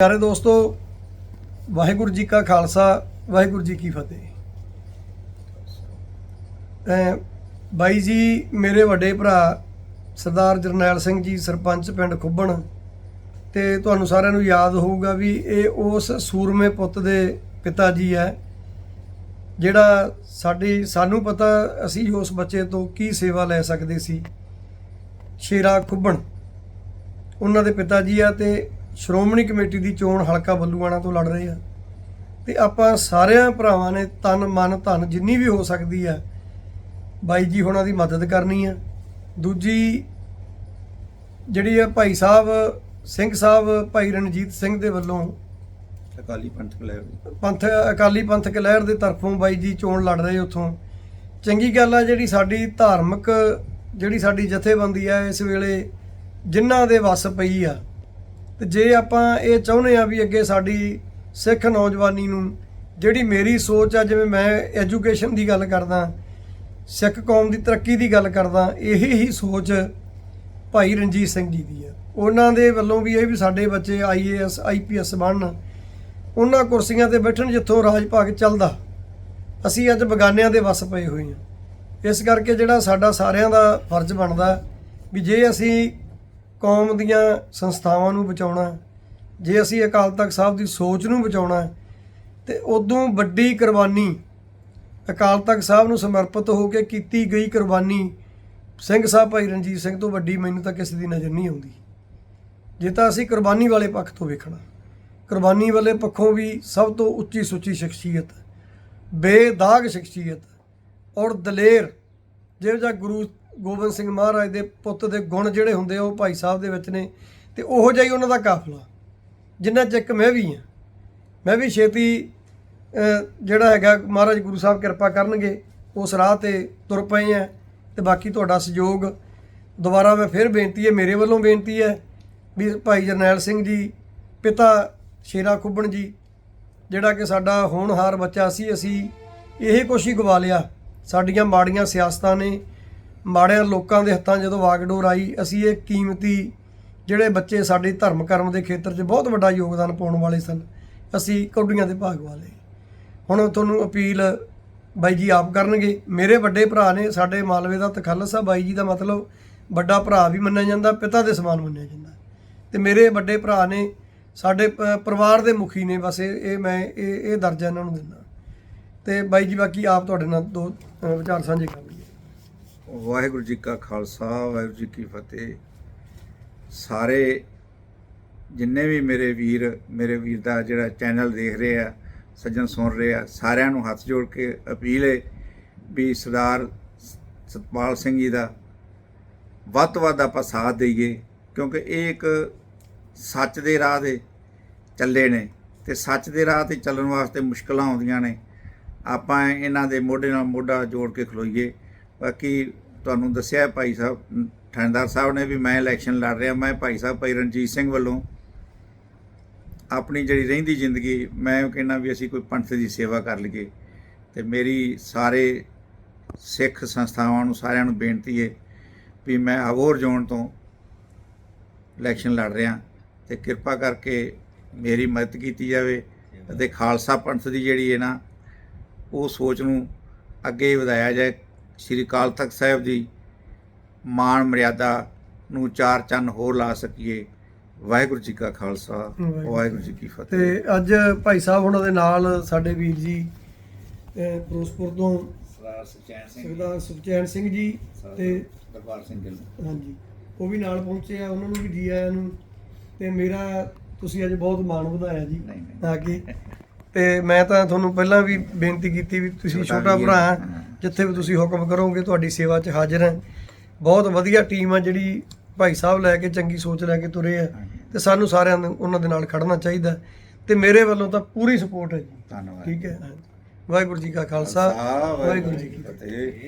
ਪਿਆਰੇ ਦੋਸਤੋ, ਵਾਹਿਗੁਰੂ ਜੀ ਕਾ ਖਾਲਸਾ, ਵਾਹਿਗੁਰੂ ਜੀ ਕੀ ਫਤਿਹ। ਬਾਈ ਜੀ, ਮੇਰੇ ਵੱਡੇ ਭਰਾ ਸਰਦਾਰ ਜਰਨੈਲ ਸਿੰਘ ਜੀ, ਸਰਪੰਚ ਪਿੰਡ ਖੁੱਬਣ, ਤੇ ਤੁਹਾਨੂੰ ਸਾਰਿਆਂ ਨੂੰ ਯਾਦ ਹੋਊਗਾ ਵੀ ਇਹ ਉਸ ਸੂਰਮੇ ਪੁੱਤ ਦੇ ਪਿਤਾ ਜੀ ਹੈ, ਜਿਹੜਾ ਸਾਡੀ, ਸਾਨੂੰ ਪਤਾ ਅਸੀਂ ਉਸ ਬੱਚੇ ਤੋਂ ਕੀ ਸੇਵਾ ਲੈ ਸਕਦੇ ਸੀ। ਸ਼ੇਰਾ ਖੁੱਬਣ, ਉਹਨਾਂ ਦੇ ਪਿਤਾ ਜੀ ਆ ਤੇ ਸ਼੍ਰੋਮਣੀ ਕਮੇਟੀ ਦੀ ਚੋਣ ਹਲਕਾ ਬੱਲੂਆਣਾ ਤੋਂ ਲੜ ਰਹੇ ਆ। ਤੇ ਆਪਾਂ ਸਾਰਿਆਂ ਭਰਾਵਾਂ ਨੇ ਤਨ ਮਨ ਧਨ ਜਿੰਨੀ ਵੀ ਹੋ ਸਕਦੀ ਆ ਬਾਈ ਜੀ ਹੁਣਾਂ ਦੀ ਮਦਦ ਕਰਨੀ ਆ। ਦੂਜੀ ਜਿਹੜੀ ਆ ਭਾਈ ਸਾਹਿਬ ਸਿੰਘ ਸਾਹਿਬ ਭਾਈ ਰਣਜੀਤ ਸਿੰਘ ਦੇ ਵੱਲੋਂ ਅਕਾਲੀ ਪੰਥਕ ਲਹਿਰ ਪੰਥ ਅਕਾਲੀ ਪੰਥਕ ਲਹਿਰ ਦੇ ਤਰਫੋਂ ਬਾਈ ਜੀ ਚੋਣ ਲੜ ਰਹੇ ਉੱਥੋਂ। ਚੰਗੀ ਗੱਲ ਆ ਜਿਹੜੀ ਸਾਡੀ ਧਾਰਮਿਕ ਜਿਹੜੀ ਸਾਡੀ ਜਥੇਬੰਦੀ ਆ ਇਸ ਵੇਲੇ ਜਿਨ੍ਹਾਂ ਦੇ ਵਸ ਪਈ ਆ ਤੇ ਜੇ ਆਪਾਂ ਇਹ ਚਾਹੁੰਦੇ ਆ ਵੀ ਅੱਗੇ ਸਾਡੀ ਸਿੱਖ ਨੌਜਵਾਨੀ ਨੂੰ ਜਿਹੜੀ ਮੇਰੀ ਸੋਚ ਆ, ਜਿਵੇਂ ਮੈਂ ਐਜੂਕੇਸ਼ਨ ਦੀ ਗੱਲ ਕਰਦਾ, ਸਿੱਖ ਕੌਮ ਦੀ ਤਰੱਕੀ ਦੀ ਗੱਲ ਕਰਦਾ, ਇਹੀ ਹੀ ਸੋਚ ਭਾਈ ਰਣਜੀਤ ਸਿੰਘ ਜੀ ਦੀ ਆ। ਉਹਨਾਂ ਦੇ ਵੱਲੋਂ ਵੀ ਇਹ ਵੀ ਸਾਡੇ ਬੱਚੇ ਆਈਏਐਸ ਆਈਪੀਐਸ ਬਣਨ। ਉਹਨਾਂ ਕੁਰਸੀਆਂ ਤੇ ਬੈਠਣ ਜਿੱਥੋਂ ਰਾਜ ਭਾਗ ਚੱਲਦਾ। ਅਸੀਂ ਅੱਜ ਬਗਾਨਿਆਂ ਦੇ ਵਸ ਪਏ ਹੋਏ ਹਾਂ। ਇਸ ਕਰਕੇ ਜਿਹੜਾ ਸਾਡਾ ਸਾਰਿਆਂ ਦਾ ਫਰਜ਼ ਬਣਦਾ ਵੀ ਜੇ ਅਸੀਂ ਕੌਮ ਦੀਆਂ ਸੰਸਥਾਵਾਂ ਨੂੰ ਬਚਾਉਣਾ, ਜੇ ਅਸੀਂ ਅਕਾਲ ਤਖਤ ਸਾਹਿਬ ਦੀ ਸੋਚ ਨੂੰ ਬਚਾਉਣਾ, ਤੇ ਉਦੋਂ ਵੱਡੀ ਕੁਰਬਾਨੀ ਅਕਾਲ ਤਖਤ ਸਾਹਿਬ ਨੂੰ ਸਮਰਪਿਤ ਹੋ ਕੇ ਕੀਤੀ ਗਈ ਕੁਰਬਾਨੀ ਸਿੰਘ ਸਾਹਿਬ ਭਾਈ ਰਣਜੀਤ ਸਿੰਘ ਤੋਂ ਵੱਡੀ ਮੈਨੂੰ ਤਾਂ ਕਿਸੇ ਦੀ ਨਜ਼ਰ ਨਹੀਂ ਆਉਂਦੀ। ਜੇ ਤਾਂ ਅਸੀਂ ਕੁਰਬਾਨੀ ਵਾਲੇ ਪੱਖ ਤੋਂ ਵੇਖਣਾ, ਕੁਰਬਾਨੀ ਵਾਲੇ ਪੱਖੋਂ ਵੀ ਸਭ ਤੋਂ ਉੱਚੀ ਸੁੱਚੀ ਸ਼ਖਸੀਅਤ, ਬੇਦਾਗ ਸ਼ਖਸੀਅਤ ਔਰ ਦਲੇਰ ਜਿਹੋ ਜਿਹਾ ਗੁਰੂ ਗੋਬਿੰਦ ਸਿੰਘ ਮਹਾਰਾਜ ਦੇ ਪੁੱਤ ਦੇ ਗੁਣ ਜਿਹੜੇ ਹੁੰਦੇ ਆ, ਉਹ ਭਾਈ ਸਾਹਿਬ ਦੇ ਵਿੱਚ ਨੇ। ਤੇ ਉਹੋ ਜਿਹਾ ਹੀ ਉਹਨਾਂ ਦਾ ਕਾਫਲਾ, ਜਿੰਨਾ ਚ ਇੱਕ ਮੈਂ ਵੀ ਹਾਂ। ਮੈਂ ਵੀ ਛੇਤੀ ਜਿਹੜਾ ਹੈਗਾ, ਮਹਾਰਾਜ ਗੁਰੂ ਸਾਹਿਬ ਕਿਰਪਾ ਕਰਨਗੇ, ਉਸ ਰਾਹ ਤੇ ਤੁਰ ਪਏ ਆ। ਤੇ ਬਾਕੀ ਤੁਹਾਡਾ ਸਹਿਯੋਗ, ਦੁਬਾਰਾ ਮੈਂ ਫਿਰ ਬੇਨਤੀ ਹੈ, ਮੇਰੇ ਵੱਲੋਂ ਬੇਨਤੀ ਹੈ, ਵੀ ਭਾਈ ਜਰਨੈਲ ਸਿੰਘ ਜੀ, ਪਿਤਾ ਸ਼ੇਰਾ ਖੁੱਬਣ ਜੀ, ਜਿਹੜਾ ਕਿ ਸਾਡਾ ਹੋਣਹਾਰ ਬੱਚਾ ਸੀ, ਅਸੀਂ ਇਹ ਕੁਛ ਹੀ ਗਵਾ ਲਿਆ। ਸਾਡੀਆਂ ਮਾੜੀਆਂ ਸਿਆਸਤਾਂ ਨੇ ਮਾੜਿਆਂ ਲੋਕਾਂ ਦੇ ਹੱਥਾਂ ਜਦੋਂ ਵਾਗਡੋਰ ਆਈ, ਅਸੀਂ ਇਹ ਕੀਮਤੀ ਜਿਹੜੇ ਬੱਚੇ ਸਾਡੇ ਧਰਮ ਕਰਮ ਦੇ ਖੇਤਰ 'ਚ ਬਹੁਤ ਵੱਡਾ ਯੋਗਦਾਨ ਪਾਉਣ ਵਾਲੇ ਸਨ, ਅਸੀਂ ਕੌਡੀਆਂ ਦੇ ਭਾਗ ਵਾਲੇ। ਹੁਣ ਤੁਹਾਨੂੰ ਅਪੀਲ ਬਾਈ ਜੀ ਆਪ ਕਰਨਗੇ। ਮੇਰੇ ਵੱਡੇ ਭਰਾ ਨੇ, ਸਾਡੇ ਮਾਲਵੇ ਦਾ ਤਖੱਲਸ ਆ ਬਾਈ ਜੀ ਦਾ ਮਤਲਬ, ਵੱਡਾ ਭਰਾ ਵੀ ਮੰਨਿਆ ਜਾਂਦਾ, ਪਿਤਾ ਦੇ ਸਮਾਨ ਮੰਨਿਆ ਜਾਂਦਾ। ਤੇ ਮੇਰੇ ਵੱਡੇ ਭਰਾ ਨੇ, ਸਾਡੇ ਪ- ਪਰਿਵਾਰ ਦੇ ਮੁਖੀ ਨੇ, ਬਸ ਇਹ ਇਹ ਮੈਂ, ਇਹ ਇਹ ਦਰਜਾ ਇਹਨਾਂ ਨੂੰ ਦਿੰਦਾ। ਤੇ ਬਾਈ ਜੀ ਬਾਕੀ ਆਪ ਤੁਹਾਡੇ ਨਾਲ ਦੋ ਵਿਚਾਰ ਸਾਂਝੇ ਕਰ ਵਾਹਿਗੁਰੂ ਜੀ ਕਾ ਖਾਲਸਾ, ਵਾਹਿਗੁਰੂ ਜੀ ਕੀ ਫਤਿਹ। ਸਾਰੇ ਜਿੰਨੇ ਵੀ ਮੇਰੇ ਵੀਰ ਮੇਰੇ ਵੀਰ ਦਾ ਜਿਹੜਾ ਚੈਨਲ ਦੇਖ ਰਹੇ ਆ, ਸੱਜਣ ਸੁਣ ਰਹੇ ਆ, ਸਾਰਿਆਂ ਨੂੰ ਹੱਥ ਜੋੜ ਕੇ ਅਪੀਲ ਹੈ ਵੀ ਸਰਦਾਰ ਸਤਪਾਲ ਸਿੰਘ ਜੀ ਦਾ ਵੱਧ ਤੋਂ ਵੱਧ ਆਪਾਂ ਸਾਥ ਦਈਏ, ਕਿਉਂਕਿ ਇਹ ਇੱਕ ਸੱਚ ਦੇ ਰਾਹ ਦੇ ਚੱਲੇ ਨੇ ਤੇ ਸੱਚ ਦੇ ਰਾਹ ਤੇ ਚੱਲਣ ਵਾਸਤੇ ਮੁਸ਼ਕਲਾਂ ਆਉਂਦੀਆਂ ਨੇ। ਆਪਾਂ ਇਹਨਾਂ ਦੇ ਮੋਢੇ ਨਾਲ ਮੋਢਾ ਜੋੜ ਕੇ ਖਲੋਈਏ। ਬਾਕੀ ਤੁਹਾਨੂੰ ਦੱਸਿਆ ਭਾਈ ਸਾਹਿਬ ਠੰਡਾਰ ਸਾਹਿਬ ਨੇ ਵੀ ਮੈਂ ਇਲੈਕਸ਼ਨ ਲੜ ਰਿਹਾ ਮੈਂ ਭਾਈ ਸਾਹਿਬ ਭਾਈ ਰਣਜੀਤ ਸਿੰਘ ਵੱਲੋਂ ਆਪਣੀ ਜਿਹੜੀ ਰਹਿੰਦੀ ਜ਼ਿੰਦਗੀ ਮੈਂ ਕਹਿੰਦਾ ਵੀ ਅਸੀਂ ਕੋਈ ਪੰਥ ਦੀ ਸੇਵਾ ਕਰ ਲਈਏ ਤੇ ਮੇਰੀ ਸਾਰੇ ਸਿੱਖ ਸੰਸਥਾਵਾਂ ਨੂੰ ਸਾਰਿਆਂ ਨੂੰ ਬੇਨਤੀ ਹੈ ਵੀ ਮੈਂ ਅਬੋਰ ਜ਼ੋਨ ਤੋਂ ਇਲੈਕਸ਼ਨ ਲੜ ਰਿਹਾ ਤੇ ਕਿਰਪਾ ਕਰਕੇ ਮੇਰੀ ਮਦਦ ਕੀਤੀ ਜਾਵੇ ਅਤੇ ਖਾਲਸਾ ਪੰਥ ਦੀ ਜਿਹੜੀ ਹੈ ਨਾ ਉਹ ਸੋਚ ਨੂੰ ਅੱਗੇ ਵਧਾਇਆ ਜਾਏ। ਸ੍ਰੀ ਅਕਾਲ ਤਖਤ ਸਾਹਿਬ ਦੀ ਮਾਣ ਮਰਿਆਦਾ ਨੂੰ ਚਾਰ ਚੰਨ ਹੋਰ ਲਾ ਸਕੀਏ। ਵਾਹਿਗੁਰੂ ਜੀ ਕਾ ਖਾਲਸਾ ਵਾਹਿਗੁਰੂ ਜੀ ਕੀ ਫਤਿਹ। ਤੇ ਅੱਜ ਭਾਈ ਸਾਹਿਬ ਉਹਨਾਂ ਦੇ ਨਾਲ ਸਾਡੇ ਵੀਰ ਜੀ ਫਿਰੋਜ਼ਪੁਰ ਤੋਂ ਸਰਦਾਰ ਸੁਚੈਨ ਸਰਦਾਰ ਸਿੰਘ ਜੀ ਤੇ ਦਰਬਾਰ ਸਿੰਘ ਗਿੱਲ। ਹਾਂਜੀ ਉਹ ਵੀ ਨਾਲ ਪਹੁੰਚੇ ਆ ਉਹਨਾਂ ਨੂੰ ਵੀ ਜੀ ਆਇਆਂ ਨੂੰ। ਤੇ ਮੇਰਾ ਤੁਸੀਂ ਅੱਜ ਬਹੁਤ ਮਾਣ ਵਧਾਇਆ ਜੀ। ਤਾਂ ਕਿ। ਤੇ ਮੈਂ ਤਾਂ ਤੁਹਾਨੂੰ ਪਹਿਲਾਂ ਵੀ ਬੇਨਤੀ ਕੀਤੀ ਵੀ ਤੁਸੀਂ ਛੋਟਾ ਭਰਾ। ਜਿੱਥੇ ਵੀ ਤੁਸੀਂ ਹੁਕਮ ਕਰੋਗੇ ਤੁਹਾਡੀ ਸੇਵਾ 'ਚ ਹਾਜ਼ਰ ਹਾਂ। ਬਹੁਤ ਵਧੀਆ ਟੀਮ ਆ ਜਿਹੜੀ ਭਾਈ ਸਾਹਿਬ ਲੈ ਕੇ ਚੰਗੀ ਸੋਚ ਲੈ ਕੇ ਤੁਰੇ ਆ। ਤੇ ਸਾਨੂੰ ਸਾਰਿਆਂ ਨੂੰ ਉਹਨਾਂ ਦੇ ਨਾਲ ਖੜਨਾ ਚਾਹੀਦਾ। ਤੇ ਮੇਰੇ ਵੱਲੋਂ ਤਾਂ ਪੂਰੀ ਸਪੋਰਟ ਹੈ ਜੀ। ਧੰਨਵਾਦ। ਠੀਕ ਹੈ। ਵਾਹਿਗੁਰੂ ਜੀ ਕਾ ਖਾਲਸਾ। ਵਾਹਿਗੁਰੂ ਜੀ ਕੀ ਫਤਿਹ।